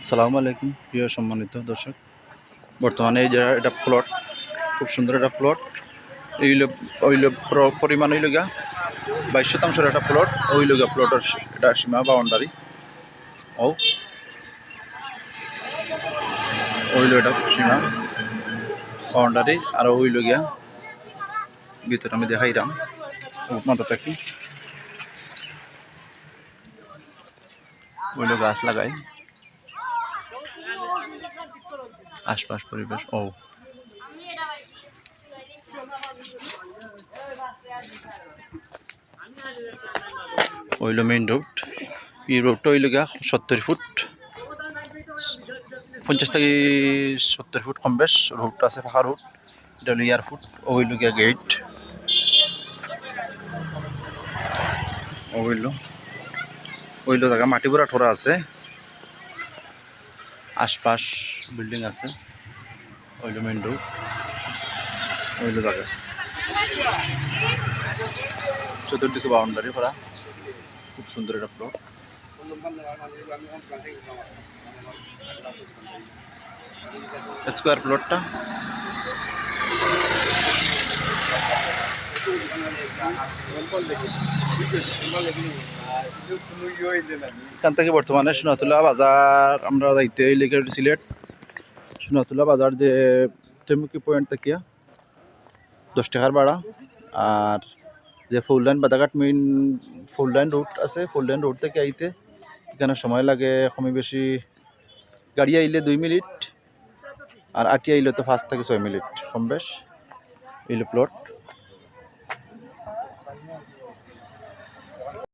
আসসালামু আলাইকুম, প্রিয় সম্মানিত দর্শক। বর্তমানে এই যে এটা প্লট খুব সুন্দর একটা প্লট এইল ওইল পরিমাণ হইল গা বাইশ শতাংশের একটা প্লট ওইল গা প্লটের এটা সীমা বাউন্ডারি। ও। ওইল এটা সীমা বাউন্ডারি, আর ওইল গিয়া ভিতরে আমি দেখাইলাম মাথা থাকি ওইল গাছ লাগাই আশপাশ পরিবেশ, ও। ওইলো মেইন রোড এই রোডটা হইল গা সত্তর ফুট। পঞ্চাশ থেকে সত্তর ফুট কম বেশ। রোডটা আছে ফাঁকা রোড এটা হলো ইয়ার ফুট ওইল গিয়া গেট ওইল ওইল জায়গা মাটি পুরা ঠোরা আছে। আশপাশ বিল্ডিং আছে। ওইলো মেইন রোড ওইলো জায়গা। চতুর্দিকে বাউন্ডারি করা খুব সুন্দর একটা প্লট স্কোয়ার প্লটটা এখান থেকে বর্তমানে সোনাতুলা বাজার, আমরা যাইতে লেগে সিলেট। সোনাতুলা বাজার যে ত্রিমুখী পয়েন্ট থেকে দশ টাকার ভাড়া। আর যে full line Badaghat main full line road আছে ফুল লাইন রোড থেকে আইতে, এখানে সময় লাগে কমে বেশি গাড়ি আইলে দুই মিনিট, আর আটি আইলে তো ফার্স্ট থেকে ছয় মিনিট, কম বেশ। এইলো প্লট